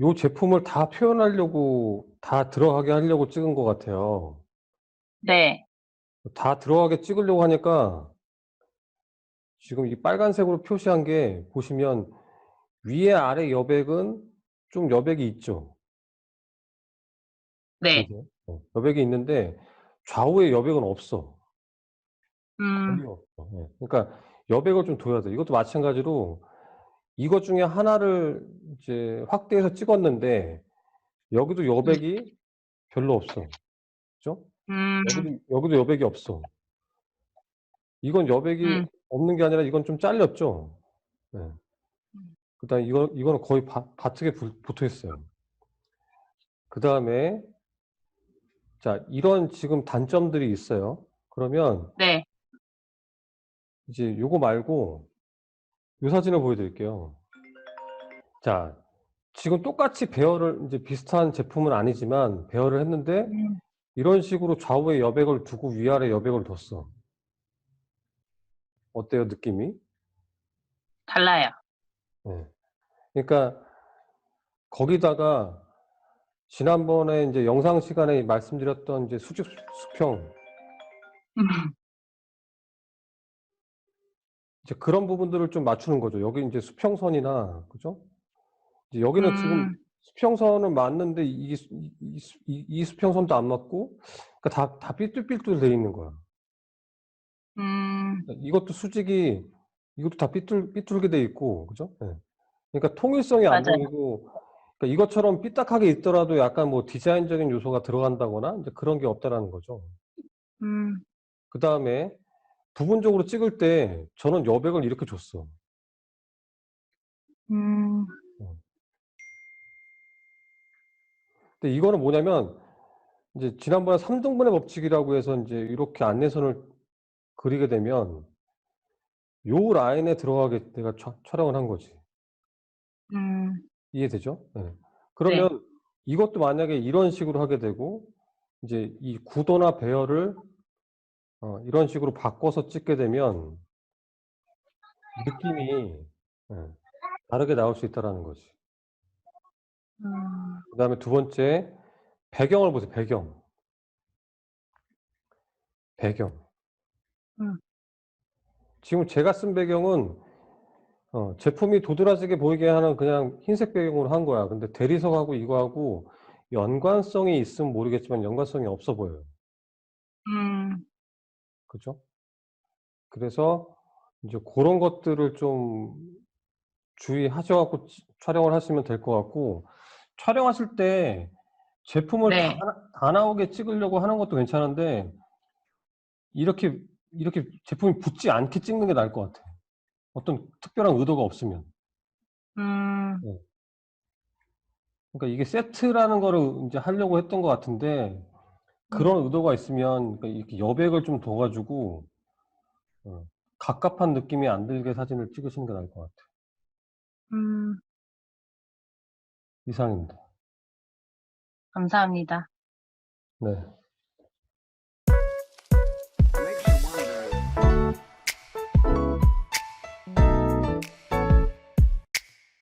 요 제품을 다 표현하려고 다 들어가게 하려고 찍은 것 같아요. 네. 다 들어가게 찍으려고 하니까 지금 이 빨간색으로 표시한 게 보시면 위에 아래 여백은 좀 여백이 있죠. 네. 보이세요? 어, 여백이 있는데 좌우에 여백은 없어. 음. 거의 없어. 예. 그러니까 여백을 좀 둬야 돼. 이것도 마찬가지로 이것 중에 하나를 이제 확대해서 찍었는데 여기도 여백이 별로 없어. 그죠? 음. 여기도, 여기도 여백이 없어. 이건 여백이 음. 없는 게 아니라 이건 좀 잘렸죠. 네. 그다음 이거 이거는 거의 바, 부- 붙어 있어요. 그 다음에 자 이런 지금 단점들이 있어요. 그러면 네. 이제 요거 말고 요 사진을 보여드릴게요. 자 지금 똑같이 배열을 이제 비슷한 제품은 아니지만 배열을 했는데 음. 이런 식으로 좌우에 여백을 두고 위아래 여백을 뒀어. 어때요 느낌이? 달라요. 네. 그러니까 거기다가 지난번에 이제 영상 시간에 말씀드렸던 이제 수직 수평 음. 이제 그런 부분들을 좀 맞추는 거죠. 여기 이제 수평선이나 그죠? 이제 여기는 지금 음. 수평선은 맞는데 이, 수- 이, 이 수- 이- 이 수평선도 안 맞고 그러니까 다, 다 삐뚤삐뚤 돼 있는 거야. 음. 이것도 수직이 이것도 다 삐뚤 삐뚤게 돼 있고 그죠? 예. 그러니까 통일성이 안 맞아요. 보이고 그러니까 이것처럼 삐딱하게 있더라도 약간 뭐 디자인적인 요소가 들어간다거나 이제 그런 게 없다라는 거죠. 음. 그 다음에 부분적으로 찍을 때 저는 여백을 이렇게 줬어. 음. 근데 이거는 뭐냐면 이제 지난번에 3등분의 법칙이라고 해서 이제 이렇게 안내선을 그리게 되면 요 라인에 들어가게 내가 촬- 촬영을 한 거지. 음. 이해되죠? 네. 그러면 이것도 만약에 이런 식으로 하게 되고 이제 이 구도나 배열을 어, 이런 식으로 바꿔서 찍게 되면 느낌이 예, 다르게 나올 수 있다라는 거지. 음. 그 다음에 두 번째 배경을 보세요. 배경. 배경. 음. 지금 제가 쓴 배경은 어, 제품이 도드라지게 보이게 하는 그냥 흰색 배경으로 한 거야. 근데 대리석하고 이거하고 연관성이 있으면 모르겠지만 연관성이 없어 보여요. 음. 그죠? 그래서 이제 그런 것들을 좀 주의하셔갖고 치- 촬영을 하시면 될 것 같고 촬영하실 때 제품을 네. 다, 다 나오게 찍으려고 하는 것도 괜찮은데 이렇게 이렇게 제품이 붙지 않게 찍는 게 나을 것 같아. 어떤 특별한 의도가 없으면. 음. 그러니까 이게 세트라는 거를 이제 하려고 했던 것 같은데 그런 의도가 있으면 그러니까 이렇게 여백을 좀 둬가지고 어, 갑갑한 느낌이 안 들게 사진을 찍으시는 게 나을 것 같아. 음. 이상입니다. 감사합니다. 네.